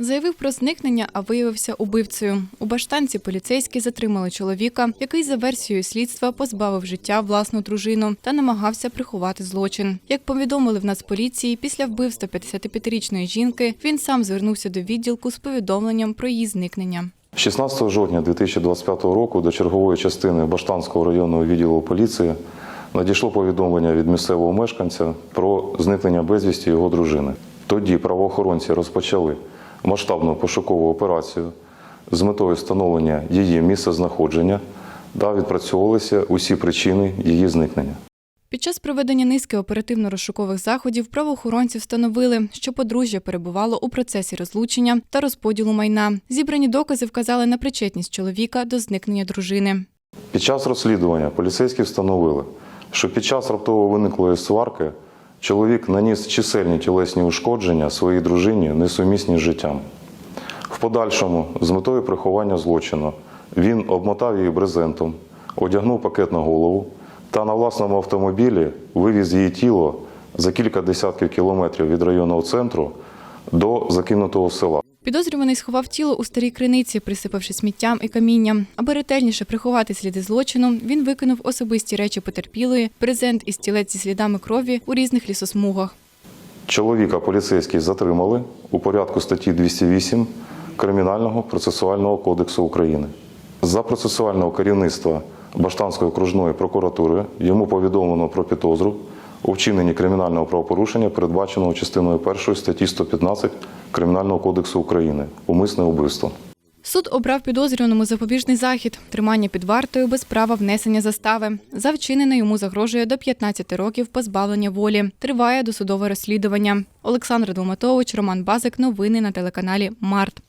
Заявив про зникнення, а виявився убивцею. У баштанці поліцейські затримали чоловіка, який за версією слідства позбавив життя власну дружину та намагався приховати злочин. Як повідомили в Нацполіції, після вбивства 55-річної жінки він сам звернувся до відділку з повідомленням про її зникнення. 16 жовтня 2025 року до чергової частини Баштанського районного відділу поліції надійшло повідомлення від місцевого мешканця про зникнення безвісті його дружини. Тоді правоохоронці розпочали масштабну пошукову операцію з метою встановлення її місця знаходження та відпрацьовувалися усі причини її зникнення. Під час проведення низки оперативно-розшукових заходів правоохоронці встановили, що подружжя перебувало у процесі розлучення та розподілу майна. Зібрані докази вказали на причетність чоловіка до зникнення дружини. Під час розслідування поліцейські встановили, що під час раптово виниклої сварки чоловік наніс чисельні тілесні ушкодження своїй дружині, несумісні з життям. В подальшому, з метою приховання злочину, він обмотав її брезентом, одягнув пакет на голову та на власному автомобілі вивіз її тіло за кілька десятків кілометрів від районного центру до закинутого села. Підозрюваний сховав тіло у старій криниці, присипавши сміттям і камінням. Аби ретельніше приховати сліди злочину, він викинув особисті речі потерпілої, презент і стілець зі слідами крові у різних лісосмугах. Чоловіка поліцейські затримали у порядку статті 208 Кримінального процесуального кодексу України. За процесуального керівництва Баштанської окружної прокуратури йому повідомлено про підозру у вчиненні кримінального правопорушення, передбаченого частиною 1 статті 115 Кримінального кодексу України умисне вбивство. Суд обрав підозрюваному запобіжний захід тримання під вартою без права внесення застави. За вчинене йому загрожує до 15 років позбавлення волі. Триває досудове розслідування. Олександр Долматович, Роман Базик. Новини на телеканалі Март.